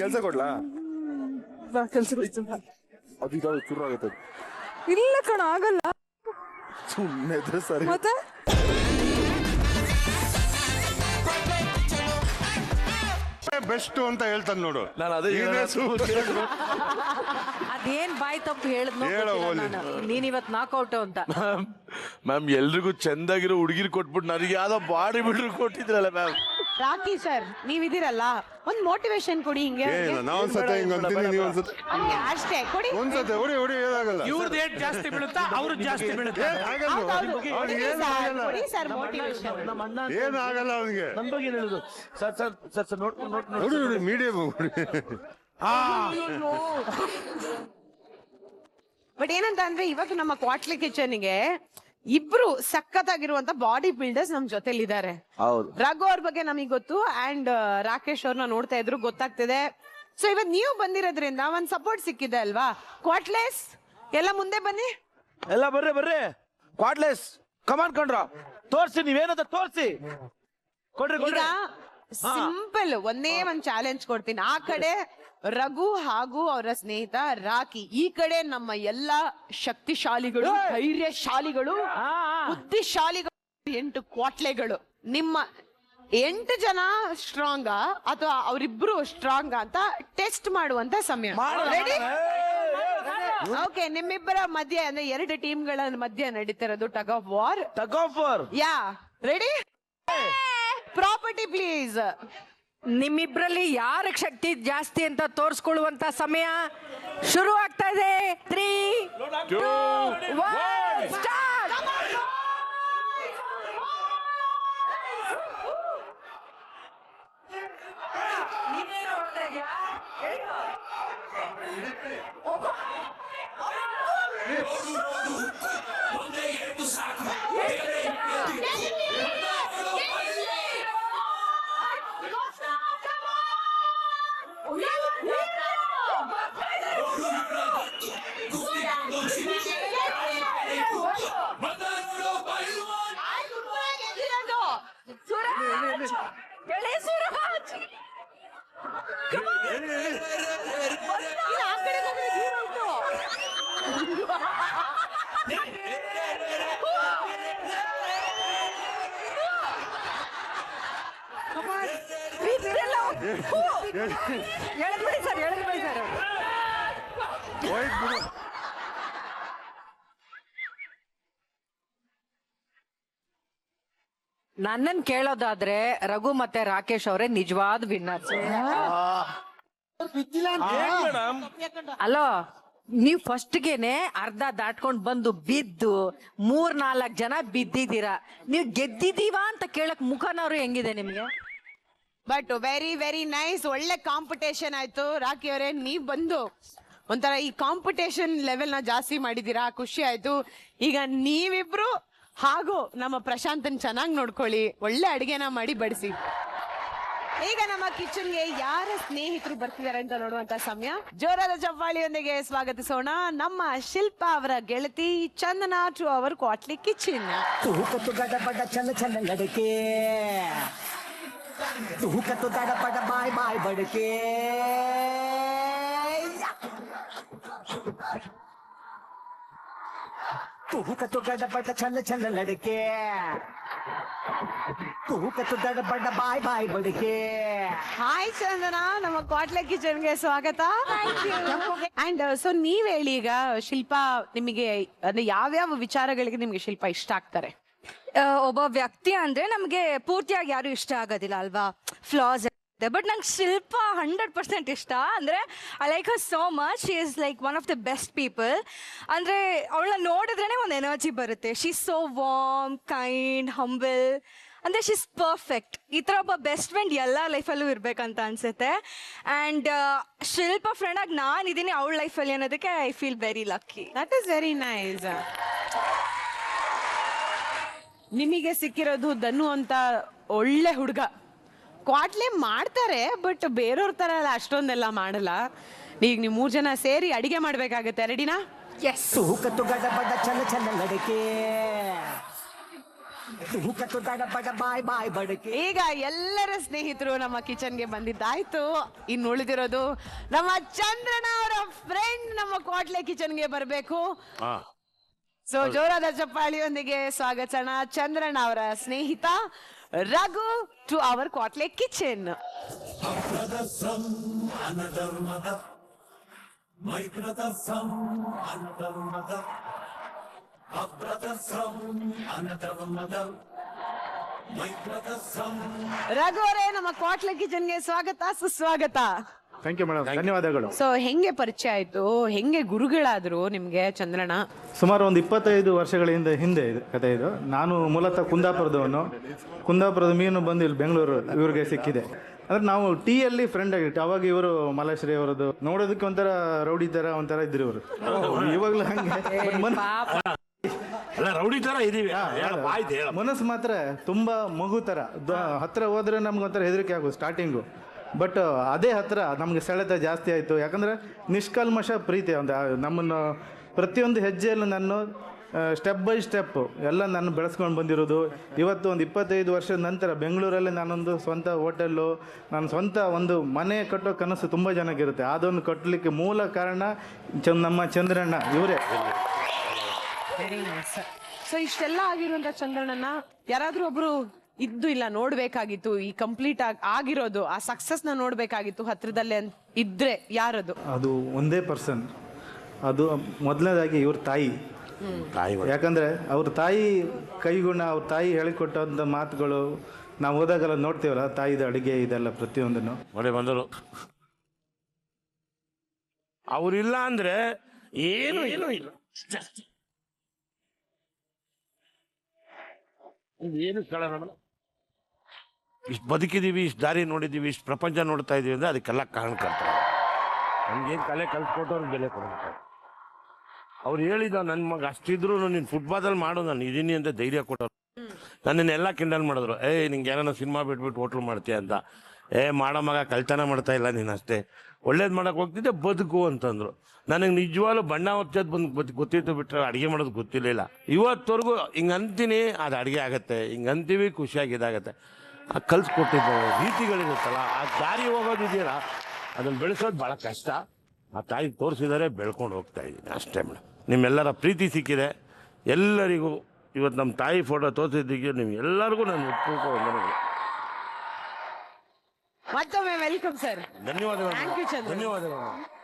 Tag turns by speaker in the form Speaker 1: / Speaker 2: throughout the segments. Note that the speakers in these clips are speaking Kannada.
Speaker 1: ಕೆಲಸ ಕೊಡ್ಲಾ?
Speaker 2: ಕೆಲ್ಸ
Speaker 1: ಅದು ಇದಾವೆ ಶುರು ಆಗುತ್ತೆ.
Speaker 2: ಇಲ್ಲ ಕಣ ಆಗಲ್ಲ.
Speaker 1: ಸುಮ್ಮನೆ ಇದ್ರೆ ಸರಿ.
Speaker 2: ಮತ್ತೆ?
Speaker 3: ಬೆಸ್ಟ್ ಅಂತ ಹೇಳ್ತಾನೆ ನೋಡು.
Speaker 1: ನಾನು ಅದೇ
Speaker 3: ಇದೇ ಸೂಪರ್.
Speaker 4: ಅದೇನ್ ಬಾಯ್ ತಪ್ಪು ಹೇಳಿದ್ನೋ
Speaker 3: ಹೇಳು ಓಲಿ.
Speaker 4: ನಾನು. ನೀನ್ ಇವತ್ ನಾಕೌಟ್ ಅಂತ.
Speaker 1: ಮ್ಯಾಮ್ ಎಲ್ರಿಗೂ ಚೆಂದಾಗಿರೋ ಹುಡುಗಿರ್ ಕೊಟ್ಬಿಟ್ಟು ನನಗೆ ಯಾವ್ದೋ ಬಾಡಿ ಬಿಲ್ಡರ್ ಕೊಟ್ಟಿದ್ರಲ್ಲ ಮ್ಯಾಮ್.
Speaker 5: ರಾಕಿ ಸರ್ ನೀವಿದ್ದೀರಲ್ಲ? ಒಂದ್ ಮೋಟಿವೇಶನ್ ಕೊಡಿ ಹಿಂಗೆ.
Speaker 3: ಏನು ನಾವೊಂದ್ಸತಿ ಹಿಂಗ್ ಅಂತೀನಿ ನೀವ್ ಒಂದ್ಸತಿ
Speaker 5: ಹಂಗೆ ಅಷ್ಟೇ ಕೊಡಿ.
Speaker 3: ಒಂದ್ಸತಿ ಹೊಡಿ ಹೊಡಿ ಏನಾಗಲ್ಲ
Speaker 6: ಇವ್ರದ್ದು ಏಟ್ ಜಾಸ್ತಿ ಬೀಳುತ್ತಾ ಅವ್ರದ್ದು ಜಾಸ್ತಿ ಬೀಳುತ್ತೆ?
Speaker 3: ಏನ್ ಆಗಲ್ಲ
Speaker 5: ಹೌದೌದು.
Speaker 3: ಅವ್ನಿಗೆ
Speaker 5: ಕೊಡಿ
Speaker 3: ಏನು
Speaker 5: sir,
Speaker 3: ಆಗಲ್ಲ.
Speaker 5: ಕೊಡಿ ಸರ್ ಮೋಟಿವೇಶನ್
Speaker 6: ನಮ್ಮ ಅಣ್ಣ
Speaker 3: ಏನು ಆಗಲ್ಲ ಅವನಿಗೆ.
Speaker 6: ನನ್ ಬಗ್ಗೆ ಏನ್ ಹೇಳುದು? ಸರ್ ಸರ್ ಸರ್ ಸರ್ ನೋಡ್ ನೋಡ್ ನೋಡ್
Speaker 3: ಹೊಡಿ ಹೊಡಿ ಮೀಡಿಯಂ
Speaker 5: ಬಟ್ ಏನಂತ ಅಂದ್ರೆ ಇವತ್ತು ನಮ್ಮ ಕ್ವಾಟ್ಲಿ ಕಿಚನ್ಗೆ ಇಬ್ರು ಸಖತ್ತಾಗಿರುವಂತ ಬಾಡಿ ಬಿಲ್ಡರ್ಸ್ ನಮ್ ಜೊತೆಲಿದ್ದಾರೆ.
Speaker 1: ಹೌದು.
Speaker 5: ರಘು ಅವ್ರ ಬಗ್ಗೆ ನಮಗೆ ಗೊತ್ತು ಅಂಡ್ ರಾಕೇಶ್ ಅವ್ರನ್ನ ನೋಡ್ತಾ ಇದ್ರು ಗೊತ್ತಾಗ್ತಿದೆ. ಸೊ ಇವತ್ ನೀವು ಬಂದಿರೋದ್ರಿಂದ ಒಂದ್ ಸಪೋರ್ಟ್ ಸಿಕ್ಕಿದೆ ಅಲ್ವಾ? ಕ್ವಾಟ್ಲೆಸ್ ಎಲ್ಲ ಮುಂದೆ ಬನ್ನಿ.
Speaker 6: ಎಲ್ಲ ಬರ್ರಿ ಬರ್ರಿ. ಕ್ವಾಟ್ಲೆಸ್ ಕಮಾನ್ ಕಂಡ್ರ ತೋರ್ಸಿ ನೀವೇನಂತ ತೋರ್ಸಿ. ಕೊಡ್ರಿ
Speaker 5: ಈಗ
Speaker 6: ಕೊಡ್ರಿ
Speaker 5: ಸಿಂಪಲ್ ಒಂದೇ ಒಂದ್ ಚಾಲೆಂಜ್ ಕೊಡ್ತೀನಿ. ಆ ಕಡೆ ರಘು ಹಾಗೂ ಅವರ ಸ್ನೇಹಿತ ರಾಕಿ ಈ ಕಡೆ ನಮ್ಮ ಎಲ್ಲ ಶಕ್ತಿಶಾಲಿಗಳು ಧೈರ್ಯಶಾಲಿಗಳು ಬುದ್ಧಿಶಾಲಿಗಳು ಎಂಟು ಕ್ವಾಟ್ಲೆಗಳು. ನಿಮ್ಮ ಎಂಟು ಜನ ಸ್ಟ್ರಾಂಗ್ ಅಥವಾ ಅವರಿಬ್ರು ಸ್ಟ್ರಾಂಗ್ ಅಂತ ಟೆಸ್ಟ್ ಮಾಡುವಂತ ಸಮಯ. ರೆಡಿ ಓಕೆ ನಿಮ್ಮಿಬ್ಬರ ಮಧ್ಯೆ ಅಂದ್ರೆ ಎರಡು ಟೀಮ್ಗಳ ಮಧ್ಯೆ ನಡೀತಿರೋದು tug of war
Speaker 6: tug offer
Speaker 5: yeah ready property please
Speaker 4: ನಿಮ್ಮಿಬ್ರಲ್ಲಿ ಯಾರ ಶಕ್ತಿ ಜಾಸ್ತಿ ಅಂತ ತೋರಿಸ್ಕೊಳ್ಳುವಂತ ಸಮಯ ಶುರು ಆಗ್ತಾ ಇದೆ ತ್ರೀ ಸ್ಟಾರ್ಟ್ ಎಳೆದ್ಬಿಡಿ ಸರ್ ಎಳೆದ್ಬಿಡಿ ಸರ್.
Speaker 3: ಹೋಯ್ತು ಬಿಡು
Speaker 4: ನನ್ನನ್ ಕೇಳೋದಾದ್ರೆ ರಘು ಮತ್ತೆ ರಾಕೇಶ್ ಅವರೇ ನಿಜವಾದ ವಿನ್ನರ್ಸ್. ಅಲೋ ನೀವ್ ಫಸ್ಟ್ಗೆನೆ ಅರ್ಧ ದಾಟ್ಕೊಂಡ್ ಬಂದು ಬಿದ್ದು ಮೂರ್ ನಾಲ್ಕ್ ಜನ ಬಿದ್ದಿದ್ದೀರಾ. ನೀವ್ ಗೆದ್ದಿದೀವಾ ಅಂತ ಕೇಳಕ್ ಮುಖನವ್ರು ಹೆಂಗಿದೆ ನಿಮ್ಗೆ?
Speaker 5: ಬಟ್ ವೆರಿ ವೆರಿ ನೈಸ್ ಒಳ್ಳೆ ಕಾಂಪಿಟೇಷನ್ ಆಯ್ತು. ರಾಕಿ ಅವರೇ, ನೀವ್ ಬಂದು ಒಂಥರ ಈ ಕಾಂಪಿಟೇಷನ್ ಲೆವೆಲ್ನ ಜಾಸ್ತಿ ಮಾಡಿದೀರಾ? ಖುಷಿ ಆಯ್ತು. ಈಗ ನೀವಿಬ್ರು ಹಾಗೂ ನಮ್ಮ ಪ್ರಶಾಂತನ್ ಚೆನ್ನಾಗಿ ನೋಡ್ಕೊಳ್ಳಿ. ಒಳ್ಳೆ ಅಡಿಗೆನ ಮಾಡಿ ಬಡಿಸಿ. ಈಗ ನಮ್ಮ ಕಿಚನ್ಗೆ ಯಾರ ಸ್ನೇಹಿತರು ಬರ್ತಿದ್ದಾರೆ ಅಂತ ನೋಡುವಂತ ಸಮಯ. ಜೋರಾದ ಚಪ್ಪಾಳಿಯೊಂದಿಗೆ ಸ್ವಾಗತಿಸೋಣ. ನಮ್ಮ ಶಿಲ್ಪಾ ಅವರ ಗೆಳತಿ Chandana to our Quatle kitchen
Speaker 7: ಚಂದ ಚಲ ಲಡಕೆ ತೂಕತ್ತು ಗಡಬಡ ಬಾಯ್ ಬಾಯ್ ಬಡಕೆ ತೂಕತ್ತು ಗಡಬಡ ಚಲ ಚಲ ಲಡಕೆ ತೂಕತ್ತು ಗಡಬಡ ಬಾಯ್ ಬಾಯ್ ಬಡಕೆ
Speaker 5: ಹಾಯ್ ಚಂದನ ನಮ್ಮ ಕ್ವಾಟ್ಲೆ ಕಿಚನ್ಗೆ ಸ್ವಾಗತ ಅಂಡ್ ಸೊ ನೀವ್ ಹೇಳಿ ಈಗ ಶಿಲ್ಪಾ ನಿಮಗೆ ಅಂದ್ರೆ ಯಾವ್ಯಾವ ವಿಚಾರಗಳಿಗೆ ನಿಮ್ಗೆ ಶಿಲ್ಪಾ ಇಷ್ಟ ಆಗ್ತಾರೆ?
Speaker 8: ಆ, ಒಬ್ಬ ವ್ಯಕ್ತಿ ಅಂದ್ರೆ ನಮಗೆ ಪೂರ್ತಿಯಾಗಿ ಯಾರು ಇಷ್ಟ ಆಗೋದಿಲ್ಲ ಅಲ್ವಾ? ಫ್ಲಾಸ್ ಬಟ್ ನಂಗೆ ಶಿಲ್ಪ ಹಂಡ್ರೆಡ್ ಪರ್ಸೆಂಟ್ ಇಷ್ಟ. ಅಂದರೆ I like her so much she is like one of the best people ಅಂದರೆ ಅವಳನ್ನ ನೋಡಿದ್ರೇ ಒಂದು ಎನರ್ಜಿ ಬರುತ್ತೆ. She so warm kind humble ಅಂದರೆ ಶಿ ಇಸ್ ಪರ್ಫೆಕ್ಟ್ ಈ ಥರ ಒಬ್ಬ ಬೆಸ್ಟ್ ಫ್ರೆಂಡ್ ಎಲ್ಲ ಲೈಫಲ್ಲೂ ಇರಬೇಕಂತ ಅನ್ಸುತ್ತೆ. ಆ್ಯಂಡ್ ಶಿಲ್ಪ ಫ್ರೆಂಡಾಗಿ ನಾನು ಇದ್ದೀನಿ ಅವಳ ಲೈಫಲ್ಲಿ ಅನ್ನೋದಕ್ಕೆ I feel very lucky
Speaker 5: that is very nice ನಿಮಗೆ ಸಿಕ್ಕಿರೋದು ದನ್ನು ಅಂತ ಒಳ್ಳೆ ಹುಡುಗ. ಕ್ವಾಟ್ಲೆ ಮಾಡ್ತಾರೆ ಬಟ್ ಬೇರೆಯವ್ರ ತರ ಎಲ್ಲ ಅಷ್ಟೊಂದೆಲ್ಲ ಮಾಡಲ್ಲ. ಈಗ ನೀವು ಮೂರು ಜನ ಸೇರಿ ಅಡಿಗೆ ಮಾಡ್ಬೇಕಾಗತ್ತೆ ರೆಡಿನಾ?
Speaker 8: ಎಸ್
Speaker 7: ತೂಕತ್ತು ಗಡಬಡ ಚಲ ಚಲ ಬಾಯ್ ಬಾಯ್ ಬಡಕೆ.
Speaker 5: ಈಗ ಎಲ್ಲರ ಸ್ನೇಹಿತರು ನಮ್ಮ ಕಿಚನ್ಗೆ ಬಂದಿದ್ದಾಯ್ತು. ಇನ್ನು ಉಳಿದಿರೋದು ನಮ್ಮ ಚಂದ್ರನ ಅವರ ಫ್ರೆಂಡ್ ನಮ್ಮ ಕ್ವಾಟ್ಲೆ ಕಿಚನ್ಗೆ ಬರಬೇಕು.
Speaker 1: ಹಾ.
Speaker 5: ಸೊ ಜೋರಾದ ಚಪ್ಪಾಳಿಯೊಂದಿಗೆ ಸ್ವಾಗತಿಸೋಣ ಚಂದ್ರನ್ ಅವರ ಸ್ನೇಹಿತ Raghu to our Quatle kitchen Raghu ಅವರೇ ನಮ್ಮ ಕ್ವಾಟ್ಲೆ ಕಿಚನ್ಗೆ ಸ್ವಾಗತ ಸುಸ್ವಾಗತ.
Speaker 9: ಥ್ಯಾಂಕ್ ಯು ಮೇಡಮ್ ಧನ್ಯವಾದಗಳು.
Speaker 5: ಸೊ ಹೆಂಗೆ ಪರಿಚಯ ಆಯ್ತು? ಹೆಂಗೆ ಗುರುಗಳಾದ್ರು ನಿಮ್ಗೆ ಚಂದ್ರಣ್ಣ
Speaker 9: ಸುಮಾರು ಒಂದು ಇಪ್ಪತ್ತೈದು ವರ್ಷಗಳ ಹಿಂದೆ ಹಿಂದೆ ಇದು ಕಥೆ ಇದು. ನಾನು ಮೂಲತಃ ಕುಂದಾಪುರದವನು. ಕುಂದಾಪುರದ ಮೀನು ಬಂದು ಇಲ್ಲಿ ಬೆಂಗಳೂರು ಇವ್ರಿಗೆ ಸಿಕ್ಕಿದೆ. ಅಂದ್ರೆ ನಾವು ಟೀಯಲ್ಲಿ ಫ್ರೆಂಡ್ ಆಗಿಟ್ಟು ಅವಾಗ ಇವರು ಮಲಾಶ್ರೀ ಅವರದ್ದು. ನೋಡೋದಕ್ಕೆ ಒಂಥರ ರೌಡಿ ತರ ಒಂಥರ ಇದ್ರು ಇವರು. ಇವಾಗಲೂ ಹಂಗೆ. But ಮನ್-
Speaker 1: ಅಲ್ಲ ರೌಡಿ ತರ ಇದೀವಿ. ಹೇಳಪ್ಪ ಆಯ್ತು ಹೇಳ.
Speaker 9: ಮನಸ್ಸು ಮಾತ್ರ ತುಂಬಾ ಮಗು ತರ. ದ- ಹತ್ರ ಹೋದ್ರೆ ನಮ್ಗೆ ಒಂಥರ ಹೆದರಿಕೆ ಆಗೋದು ಸ್ಟಾರ್ಟಿಂಗು ಬಟ್ ಅದೇ ಹತ್ರ ನಮಗೆ ಸೆಳೆತ ಜಾಸ್ತಿ ಆಯಿತು. ಯಾಕಂದರೆ ನಿಷ್ಕಲ್ಮಶ ಪ್ರೀತಿ ಒಂದು ನಮ್ಮನ್ನು ಪ್ರತಿಯೊಂದು ಹೆಜ್ಜೆಯಲ್ಲೂ ನಾನು ಸ್ಟೆಪ್ ಬೈ ಸ್ಟೆಪ್ ಎಲ್ಲ ನಾನು ಬೆಳೆಸ್ಕೊಂಡು ಬಂದಿರೋದು. ಇವತ್ತು ಒಂದು ಇಪ್ಪತ್ತೈದು ವರ್ಷದ ನಂತರ ಬೆಂಗಳೂರಲ್ಲಿ ನಾನೊಂದು ಸ್ವಂತ ಹೋಟೆಲ್ಲು, ನಾನು ಸ್ವಂತ ಒಂದು ಮನೆ ಕಟ್ಟೋ ಕನಸು ತುಂಬ ಜನಕ್ಕಿರುತ್ತೆ. ಅದೊಂದು ಕಟ್ಟಲಿಕ್ಕೆ ಮೂಲ ಕಾರಣ ಚ ನಮ್ಮ ಚಂದ್ರಣ್ಣ, ಇವರೇ.
Speaker 5: ವೆರಿ ಸೊ ಇಷ್ಟೆಲ್ಲ ಆಗಿರುವಂಥ ಚಂದ್ರಣ್ಣನ ಯಾರಾದರೂ ಒಬ್ರು ಇದ್ದು ಇಲ್ಲ ನೋಡ್ಬೇಕಾಗಿತ್ತು. ಈ ಕಂಪ್ಲೀಟ್ ಆಗಿರೋದು ಆ ಸಕ್ಸಸ್ನ ನೋಡ್ಬೇಕಾಗಿತ್ತು ಹತ್ರದಲ್ಲೇ ಅಂತ ಇದ್ರೆ ಯಾರದು?
Speaker 9: ಅದು ಒಂದೇ ಪರ್ಸನ್ ಅದು ಮೊದಲನೇದಾಗಿ ಇವ್ರ ತಾಯಿ.
Speaker 1: ತಾಯಿ
Speaker 9: ಯಾಕಂದ್ರೆ ಅವ್ರ ತಾಯಿ ಕೈಗುಣ ಅವ್ರ ತಾಯಿ ಹೇಳಿಕೊಟ್ಟಂಥ ಮಾತುಗಳು ನಾವು ಹೋದಾಗೆಲ್ಲ ನೋಡ್ತೀವಲ್ಲ ತಾಯಿದ ಅಡುಗೆ ಇದೆಲ್ಲ ಪ್ರತಿಯೊಂದನ್ನು.
Speaker 1: ಒಳ್ಳೆ ಬಂದರು. ಅವರಿಲ್ಲ ಅಂದ್ರೆ ಏನು ಏನು ಇಲ್ಲ. ಏನು ಕೇಳೋಣ ಇಷ್ಟು ಬದುಕಿದ್ದೀವಿ ಇಷ್ಟು ದಾರಿ ನೋಡಿದ್ದೀವಿ ಇಷ್ಟು ಪ್ರಪಂಚ ನೋಡ್ತಾ ಇದ್ದೀವಿ ಅಂದರೆ ಅದಕ್ಕೆಲ್ಲ ಕಾರಣಕರ್ತಾರೆ. ಏನು ಕಲೆ ಕಲ್ತ್ಕೊಟ್ಟವ್ರಿಗೆ ಬೆಲೆ ಕೊಡಬೇಕು ಅವ್ರು ಹೇಳಿದ ನನ್ನ ಮಗ ಅಷ್ಟಿದ್ರು ನೀನು ಫುಟ್ಬಾದಲ್ಲಿ ಮಾಡು ನಾನು ಇದೀನಿ ಅಂತ ಧೈರ್ಯ ಕೊಟ್ಟರು ನನ್ನನ್ನೆಲ್ಲ ಕಿಂಡಲ್ ಮಾಡಿದ್ರು. ಏ ನಿಂಗೆ ಏನಾರ ಸಿನಿಮಾ ಬಿಟ್ಬಿಟ್ಟು ಹೋಟ್ಲು ಮಾಡ್ತೀಯ ಅಂತ. ಏ ಮಾಡೋ ಮಗ ಕಳ್ತನ ಮಾಡ್ತಾ ಇಲ್ಲ ನೀನು ಅಷ್ಟೇ. ಒಳ್ಳೇದು ಮಾಡೋಕೆ ಹೋಗ್ತಿದ್ದೆ ಬದುಕು ಅಂತಂದ್ರು. ನನಗೆ ನಿಜವಾಗ್ಲೂ ಬಣ್ಣ ಹೊಚ್ಚೋದು ಬಂದು ಗೊತ್ತು ಗೊತ್ತಿತ್ತು ಬಿಟ್ಟರೆ ಅಡುಗೆ ಮಾಡೋದು ಗೊತ್ತಿರಲಿಲ್ಲ. ಇವತ್ತವರೆಗೂ ಹಿಂಗೆ ಅಂತೀನಿ ಅದು ಅಡುಗೆ ಆಗುತ್ತೆ. ಹಿಂಗೆ ಅಂತೀವಿ ಖುಷಿಯಾಗಿ ಇದಾಗತ್ತೆ. ಕಲ್ಸ್ಕೊಟ್ಟಿದ್ದು ರೀತಿಗಳಿರುತ್ತಲ್ಲ ಆ ದಾರಿ ಹೋಗೋದಿದೆಯಲ್ಲ ಅದನ್ನು ಬೆಳೆಸೋದು ಭಾಳ ಕಷ್ಟ. ಆ ತಾಯಿ ತೋರಿಸಿದರೆ ಬೆಳ್ಕೊಂಡು ಹೋಗ್ತಾ ಇದ್ದೀನಿ. ಅಷ್ಟೇ ಮೇಡಮ್ ನಿಮ್ಮೆಲ್ಲರ ಪ್ರೀತಿ ಸಿಕ್ಕಿದೆ. ಎಲ್ಲರಿಗೂ ಇವತ್ತು ನಮ್ಮ ತಾಯಿ ಫೋಟೋ ತೋರಿಸಿದ್ದಕ್ಕೆ ನಿಮ್ಗೆ ಎಲ್ಲರಿಗೂ ನಾನು ಒಪ್ಪಿಕೊಂಡು
Speaker 5: ಮತ್ತೊಮ್ಮೆ ವೆಲ್ಕಮ್ ಸರ್
Speaker 1: ಧನ್ಯವಾದಗಳು. ಧನ್ಯವಾದಗಳು.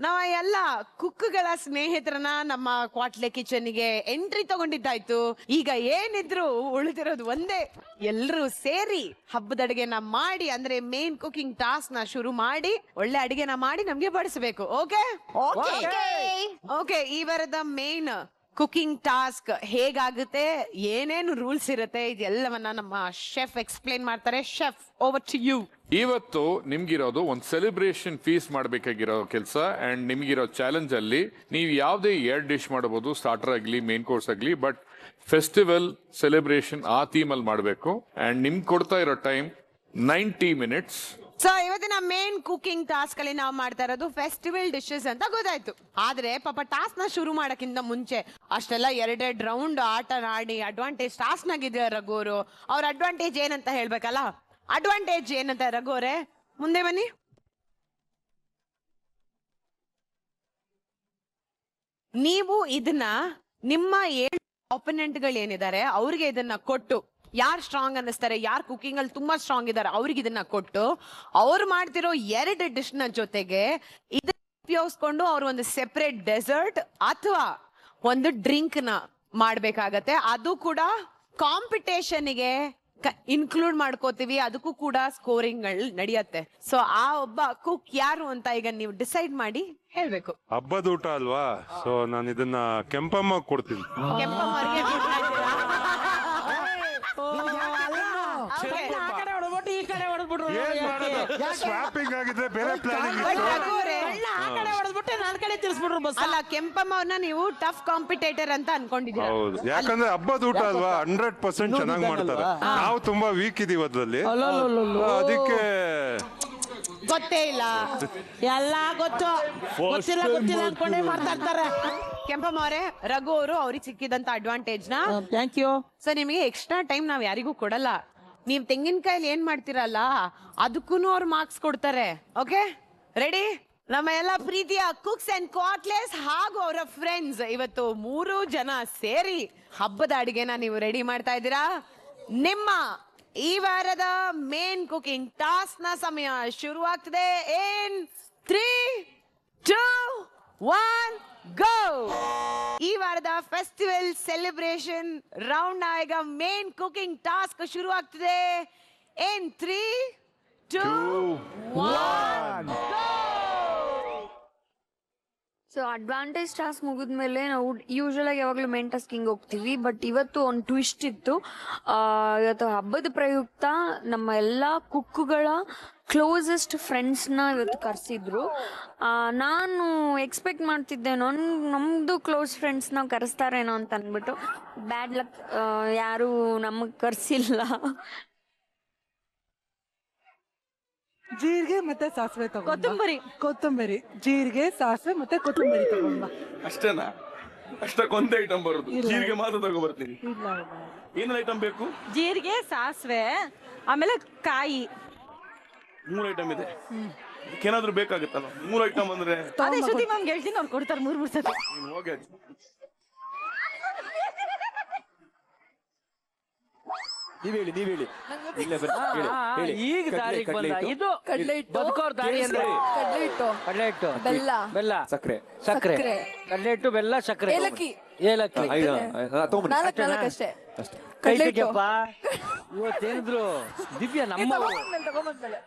Speaker 5: ನಾವ ಎಲ್ಲ ಕುಕ್ಗಳ ಸ್ನೇಹಿತರನ್ನ ನಮ್ಮ ಕ್ವಾಟ್ಲೆ ಕಿಚನ್ಗೆ ಎಂಟ್ರಿ ತಗೊಂಡಿದ್ದಾಯ್ತು. ಈಗ ಏನಿದ್ರು ಉಳಿದಿರೋದು ಒಂದೇ. ಎಲ್ರೂ ಸೇರಿ ಹಬ್ಬದ ಅಡಿಗೆನ ಮಾಡಿ ಅಂದ್ರೆ ಮೇನ್ ಕುಕಿಂಗ್ ಟಾಸ್ಕ್ನ ಶುರು ಮಾಡಿ ಒಳ್ಳೆ ಅಡಿಗೆನ ಮಾಡಿ ನಮ್ಗೆ ಬಡಿಸಬೇಕು. ಓಕೆ ಓಕೆ ಈ ವಾರದ ಮೇನ್ ಕುಕಿಂಗ್ ಟಾಸ್ಕ್ ಹೇಗಾಗುತ್ತೆ? ಏನೇನು ರೂಲ್ಸ್ ಇರುತ್ತೆ? ಇದೆಲ್ಲವನ್ನ ನಮ್ಮ ಶೆಫ್ ಎಕ್ಸ್ಪ್ಲೇನ್ ಮಾಡ್ತಾರೆ. ಶೆಫ್ ಓವರ್ ಟು ಯು
Speaker 10: ಇವತ್ತು ನಿಮ್ಗಿರೋದು ಒಂದು ಸೆಲೆಬ್ರೇಷನ್ ಫೀಸ್ ಮಾಡಬೇಕಾಗಿರೋ ಕೆಲಸ ಅಂಡ್ ನಿಮ್ಗಿರೋ ಚಾಲೆಂಜ್ ಅಲ್ಲಿ ನೀವು ಯಾವುದೇ ಎರಡು ಡಿಶ್ ಮಾಡಬಹುದು ಸ್ಟಾರ್ಟರ್ ಆಗಲಿ ಮೇನ್ ಕೋರ್ಸ್ ಆಗಲಿ ಬಟ್ ಫೆಸ್ಟಿವಲ್ ಸೆಲೆಬ್ರೇಷನ್ ಆ ಥೀಮಲ್ಲಿ ಮಾಡಬೇಕು. ಅಂಡ್ ನಿಮ್ಗೆ ಕೊಡ್ತಾ ಇರೋ ಟೈಮ್ ನೈಂಟಿ ಮಿನಿಟ್ಸ್.
Speaker 5: ಸೊ ಇವತ್ತಿನ ಮೇನ್ ಕುಕಿಂಗ್ ಟಾಸ್ಕ್ ಅಲ್ಲಿ ನಾವು ಮಾಡ್ತಾ ಇರೋದು ಫೆಸ್ಟಿವಲ್ ಡಿಶಸ್ ಅಂತ ಗೊತ್ತಾಯ್ತು. ಆದ್ರೆ, ಪಾಪ ಟಾಸ್ಕ್ನ ಶುರು ಮಾಡಕ್ಕಿಂತ ಮುಂಚೆ ಅಷ್ಟೆಲ್ಲ ಎರಡೆರಡು ರೌಂಡ್ ಆಟ ಆಡಿ ಅಡ್ವಾಂಟೇಜ್ ಟಾಸ್ಕ್ ನಾಗಿದ್ರೆ ರಘು ಅವರು? ಅವ್ರ ಅಡ್ವಾಂಟೇಜ್ ಏನಂತ ಹೇಳ್ಬೇಕಲ್ಲ? ಅಡ್ವಾಂಟೇಜ್ ಏನಂತ ರಘುವರೇ ಮುಂದೆ ಬನ್ನಿ. ನೀವು ಇದನ್ನ ನಿಮ್ಮ ಏಳು ಆಪೋನೆಂಟ್ಗಳು ಏನಿದ್ದಾರೆ ಅವ್ರಿಗೆ ಇದನ್ನ ಕೊಟ್ಟು ಯಾರು ಸ್ಟ್ರಾಂಗ್ ಅನ್ನಿಸ್ತಾರೆ ಯಾರು ಕುಕಿಂಗ್ ಅಲ್ಲಿ ತುಂಬಾ ಸ್ಟ್ರಾಂಗ್ ಇದ್ದಾರೆ ಅವ್ರಿಗೆ ಇದನ್ನ ಕೊಟ್ಟು ಅವ್ರು ಮಾಡ್ತಿರೋ ಎರಡು ಡಿಶ್ನ ಜೊತೆಗೆ ಇದನ್ನ ಉಪಯೋಗಿಸ್ಕೊಂಡು ಅವ್ರು ಒಂದು ಸೆಪರೇಟ್ ಡೆಸರ್ಟ್ ಅಥವಾ ಒಂದು ಡ್ರಿಂಕ್ನ ಮಾಡ್ಬೇಕಾಗತ್ತೆ. ಅದು ಕೂಡ ಕಾಂಪಿಟೇಷನ್ಗೆ ಇನ್ಕ್ಲೂಡ್ ಮಾಡ್ಕೋತೀವಿ ಅದಕ್ಕೂ ಕೂಡ ಸ್ಕೋರಿಂಗ್ ನಡೆಯುತ್ತೆ. ಸೊ ಆ ಒಬ್ಬ ಕುಕ್ ಯಾರು ಅಂತ ಈಗ ನೀವು ಡಿಸೈಡ್ ಮಾಡಿ ಹೇಳ್ಬೇಕು.
Speaker 3: ಹಬ್ಬದ ಊಟ ಅಲ್ವಾ? ಸೊ ನಾನು ಇದನ್ನ ಕೆಂಪಮ್ಮ ಕೊಡ್ತೀನಿ.
Speaker 5: ಕೆಂಪಮ್ಮವ್ರಿಗೆ ಕೊಡ್ತಾ ಇದ್ದೀರಾ?
Speaker 3: ಏನ್ ಮಾಡೋದು? ಸ್ವಾಪಿಂಗ್ ಆಗಿದ್ರೆ ಬೇರೆ ಪ್ಲಾನಿಂಗ್
Speaker 5: But
Speaker 3: ಇತ್ತು.
Speaker 5: ರಘು ಅವ್ರೆ, ಅಲ್ಲ ಕೆಂಪಮ್ಮ ಅವ್ರನ್ನ ನೀವು ಟಫ್ ಕಾಂಪಿಟೇಟರ್ ಅಂತ ಅನ್ಕೊಂಡಿದ್ದೀರಾ?
Speaker 3: ಹೌದು. ಯಾಕಂದ್ರೆ ಹಬ್ಬದ ಊಟ ಅಲ್ವಾ? ಹಂಡ್ರೆಡ್ ಪರ್ಸೆಂಟ್ ಚೆನ್ನಾಗಿ ಮಾಡ್ತಾರೆ. ನಾವು ತುಂಬಾ ವೀಕ್ ಇದೀವಿ ಅದ್ರಲ್ಲಿ. ಅದಕ್ಕೆ
Speaker 5: ಗೊತ್ತೇ ಇಲ್ಲ.
Speaker 11: ಎಲ್ಲ ಗೊತ್ತು. ಗೊತ್ತಿಲ್ಲ ಗೊತ್ತಿಲ್ಲ ಅನ್ಕೊಂಡೇ ಮಾತಾಡ್ತಾರೆ.
Speaker 5: ಕೆಂಪಮ್ಮ ಅವರೇ ರಘು ಅವರು ಅವ್ರಿಗೆ ಸಿಕ್ಕಿದಂತ ಅಡ್ವಾಂಟೇಜ್ನ?
Speaker 11: ಥ್ಯಾಂಕ್ ಯು
Speaker 5: ಸೊ ನಿಮಗೆ ಎಕ್ಸ್ಟ್ರಾ ಟೈಮ್ ನಾವ್ ಯಾರಿಗೂ ಕೊಡಲ್ಲ. ನೀವ್ ತೆಂಗಿನಕಾಯಲ್ಲಿ ಏನ್ ಮಾಡ್ತೀರಲ್ಲ ಅದಕ್ಕೂ ಅವ್ರು ಮಾರ್ಕ್ಸ್ ಕೊಡ್ತಾರೆ. ಓಕೆ ರೆಡಿ ನಮ್ಮ ಎಲ್ಲ ಪ್ರೀತಿಯ ಕುಕ್ಸ್ ಅಂಡ್ ಕ್ವಾಟ್ಲೆಸ್ ಹಾಗೂ ಅವರ ಫ್ರೆಂಡ್ಸ್ ಇವತ್ತು ಮೂರು ಜನ ಸೇರಿ ಹಬ್ಬದ ಅಡಿಗೆನ ನೀವು ರೆಡಿ ಮಾಡ್ತಾ ಇದ್ದೀರಾ? ನಿಮ್ಮ ಈ ವಾರದ ಮೇನ್ ಕುಕಿಂಗ್ ಟಾಸ್ಕ್ನ ಸಮಯ ಶುರುವಾಗ್ತದೆ. ಏನ್ ತ್ರೀ ಟೂ ಒನ್ ಗೋ ಈ ವಾರದ ಫೆಸ್ಟಿವಲ್ ಸೆಲೆಬ್ರೇಷನ್ ರೌಂಡ್ ಈಗ ಮೇನ್ ಕುಕಿಂಗ್ ಟಾಸ್ಕ್ ಶುರು ಆಗ್ತಿದೆ ಏನ್ three two one
Speaker 12: so advantage task ಮುಗಿದ್ಮೇಲೆ ನಾವು ಯೂಶಲ್ ಆಗಿ ಯಾವಾಗಲೂ ಮೇನ್ ಟಾಸ್ಕಿಂಗ್ ಹೋಗ್ತೀವಿ. ಬಟ್ ಇವತ್ತು ಒಂದು ಟ್ವಿಸ್ಟ್ ಇತ್ತು. ಇವತ್ತು ಹಬ್ಬದ ಪ್ರಯುಕ್ತ ನಮ್ಮ ಎಲ್ಲ ಕುಕ್ಕುಗಳ ಕ್ಲೋಸೆಸ್ಟ್ ಫ್ರೆಂಡ್ಸ್ನ ಇವತ್ತು ಕರೆಸಿದ್ರು. ನಾನು ಎಕ್ಸ್ಪೆಕ್ಟ್ ಮಾಡ್ತಿದ್ದೆ ನನ್ ನಮ್ಮದು ಕ್ಲೋಸ್ ಫ್ರೆಂಡ್ಸ್ನ ಕರೆಸ್ತಾರೇನೋ ಅಂತ ಅಂದ್ಬಿಟ್ಟು. ಬ್ಯಾಡ್ ಲಕ್ ಯಾರೂ ನಮಗೆ ಕರೆಸಿಲ್ಲ.
Speaker 2: ಜೀರಿಗೆ ಮತ್ತೆ ಸಾಸಿವೆ ತಗೊಂಡ್
Speaker 13: ಕೊತ್ತಂಬರಿ.
Speaker 2: ಕೊತ್ತಂಬರಿ. ಜೀರಿಗೆ ಸಾಸಿವೆ ಮತ್ತೆ ಕೊತ್ತಂಬರಿ ತಗೊಂಡ್.
Speaker 6: ಅಷ್ಟೇನಾ? ಅಷ್ಟಕ್ಕೊಂದೇ ಐಟಮ್ ಬರುದು. ಜೀರಿಗೆ ಮಾತ್ರ ತಗೋ ಬರ್ತೀನಿ
Speaker 2: ಇಲ್ಲ. ಏನು
Speaker 6: ಏನೇನು ಐಟಮ್ ಬೇಕು?
Speaker 13: ಜೀರಿಗೆ ಸಾಸಿವೆ ಆಮೇಲೆ ಕಾಯಿ.
Speaker 6: ಮೂರು ಐಟಮ್ ಇದೆ. ಏನಾದ್ರೂ ಬೇಕಾಗುತ್ತಲ್ಲ ಮೂರು ಐಟಮ್ ಅಂದ್ರೆ?
Speaker 13: ಅದೇ ಶ್ರುತಿ ಮ್ಯಾಮ್ ಹೇಳ್ತೀನಿ ಅವ್ರು ಕೊಡ್ತಾರೆ ಮೂರ್ ಮೂರ್ ಸತಿ.
Speaker 6: ನೀನು ಹೋಗಿ
Speaker 14: ನೀವ್ ಹೇಳಿ ನೀವ್ ಹೇಳಿ. ಇಲ್ಲ ಹೇಳಿ, ಹೇಳಿ.
Speaker 11: ಈಗ
Speaker 14: ಕಡ್ಲೆ-
Speaker 11: ದಾರಿಗೆ
Speaker 14: ಕಡ್ಲೆ
Speaker 11: ಬಂದ.
Speaker 14: ಹಿಟ್ಟು,
Speaker 11: ಇದು
Speaker 2: ಕಡ್ಲೆ ಹಿಟ್ಟು,
Speaker 11: ಬದುಕೋರ್ ದಾರಿ ಅಂದ್ರೆ
Speaker 2: ಕಡ್ಲೆ ಹಿಟ್ಟು.
Speaker 11: ಕಡಲೆ ಹಿಟ್ಟು.
Speaker 2: ಬೆಲ್ಲ.
Speaker 11: ಬೆಲ್ಲ.
Speaker 14: ಸಕ್ಕರೆ.
Speaker 11: ಸಕ್ಕರೆ.
Speaker 2: ಸಕ್ಕರೆ.
Speaker 11: ಕಡಲೆ ಹಿಟ್ಟು ಬೆಲ್ಲ ಸಕ್ಕರೆ.
Speaker 2: ಏಲಕ್ಕಿ.
Speaker 11: ಏಲಕ್ಕಿ.
Speaker 14: ಐದು. ತಗೊಂಬನ್ನಿ.
Speaker 2: ನಾಲ್ಕು ನಾಲ್ಕು ಅಷ್ಟೇ.
Speaker 14: ಅಷ್ಟೇ.
Speaker 11: ಕೈ
Speaker 2: ಕಡ್ಲೆ ಹಿಟ್ಟು.
Speaker 11: ತೆಗಿಯಪ್ಪ ಇವತ್ತೇನಿದ್ರು? ದಿವ್ಯ
Speaker 2: ಏ,
Speaker 11: ನಮ್ಮ
Speaker 2: ತಗೊಂಬಂದ್ಮೇಲೆ ತಗೊಂಬಂದ್ಮೇಲೆ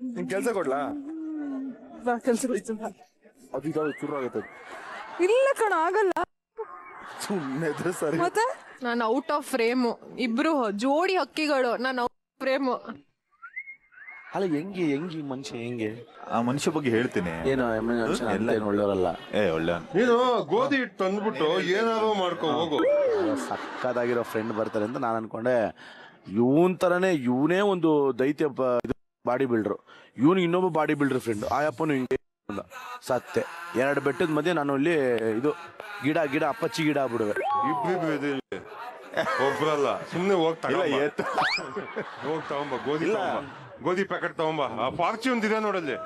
Speaker 3: ನಿನ್ ಕೆಲ್ಸ ಕೊಡ್ಲಾ?
Speaker 2: ಕೆಲ್ಸ
Speaker 3: ಅದು ಇದಾವೆ ಶುರು ಆಗುತ್ತೆ
Speaker 2: ಇಲ್ಲ ಕಣ ಆಗಲ್ಲ.
Speaker 3: ಸುಮ್ಮನೆ ಇದ್ರೆ ಸರಿ.
Speaker 2: ಮತ್ತೆ? ನಾನು ಔಟ್ ಆಫ್ ಫ್ರೇಮು ಇಬ್ರು ಜೋಡಿ ಹಕ್ಕಿಗಳು ನಾನು ಔಟ್ ಫ್ರೇಮು
Speaker 6: ಅಲ್ಲ ಹೆಂಗೆ ಹೆಂಗೆ ಈ ಮನುಷ್ಯ ಹೆಂಗೆ?
Speaker 3: ಆ ಮನುಷ್ಯ ಬಗ್ಗೆ ಹೇಳ್ತೀನಿ.
Speaker 6: ಏನೋ ಎಲ್ಲ. ಏನು ಒಳ್ಳೆಯವರಲ್ಲ.
Speaker 3: ಏ ಒಳ್ಳೆ ನೀನು ಗೋಧಿ ಹಿಟ್ಟು ತಂದ್ಬಿಟ್ಟು ಏನಾದ್ರು ಮಾಡ್ಕೊ ಹೋಗು.
Speaker 6: ಸಕ್ಕದಾಗಿರೋ ಫ್ರೆಂಡ್ ಬರ್ತಾರೆ ಅಂತ ನಾನು ಅನ್ಕೊಂಡೆ. ಇವನ್ ತರನೇ ಇವನೇ ಒಂದು ದೈತ್ಯ ಬ- ಇದು ಬಾಡಿ ಬಿಲ್ಡ್ರು ಇವನು ಇನ್ನೊಬ್ಬ ಬಾಡಿ ಬಿಲ್ಡರ್ ಫ್ರೆಂಡ್ ಆಯಪ್ಪನು ಹಿಂಗೆ. ಇಲ್ಲ. ಸತ್ತೆ ಎರಡು ಬೆಟ್ಟದ ಮಧ್ಯೆ ನಾನು ಇಲ್ಲಿ ಇದು ಗಿಡ ಗಿಡ ಅಪ್ಪಚ್ಚಿ ಗಿಡ ಆಗ್ಬಿಡುವೆ.
Speaker 3: ಇಬ್ರಿಬ್ರು ಇದೆ ಇಲ್ಲಿ. ಒಬ್ರಲ್ಲ. ಸುಮ್ನೆ ಹೋಗ್ತಾ ಎತ್ತ ಹೋಗ್ ತಗೊಂಬ. ಗೋಧಿ
Speaker 6: ಇಲ್ಲ.
Speaker 3: ತಗೊಂಬ. ಗೋಧಿ ಪ್ಯಾಕೆಟ್ ತಗೊಂಬ. ಆ ಫಾರ್ಚೂನ್ ಇದೆ ನೋಡಲ್ಲಿ.